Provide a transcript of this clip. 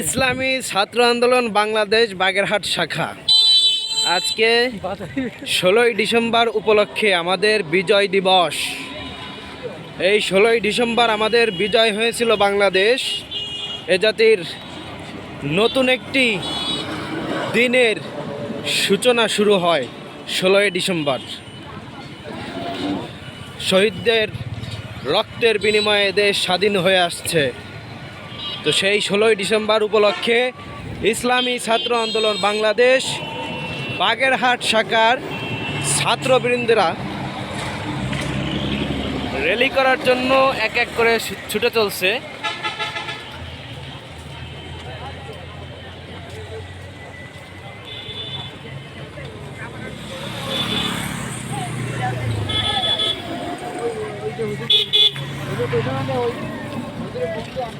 ইসলামী ছাত্র আন্দোলন বাংলাদেশ বাগেরহাট শাখা। আজকে ষোলোই ডিসেম্বর উপলক্ষে আমাদের বিজয় দিবস। এই ষোলোই ডিসেম্বর আমাদের বিজয় হয়েছিল বাংলাদেশ। এ জাতির নতুন একটি দিনের সূচনা শুরু হয় ষোলোই ডিসেম্বর। শহীদদের রক্তের বিনিময়ে দেশ স্বাধীন হয়ে আসছে। তো সেই ষোলোই ডিসেম্বর উপলক্ষে ইসলামী ছাত্র আন্দোলন বাংলাদেশ, বাগেরহাট শাখার ছাত্রবৃন্দরা র্যালি করার জন্য এক এক করে ছুটে চলছে। Yeah.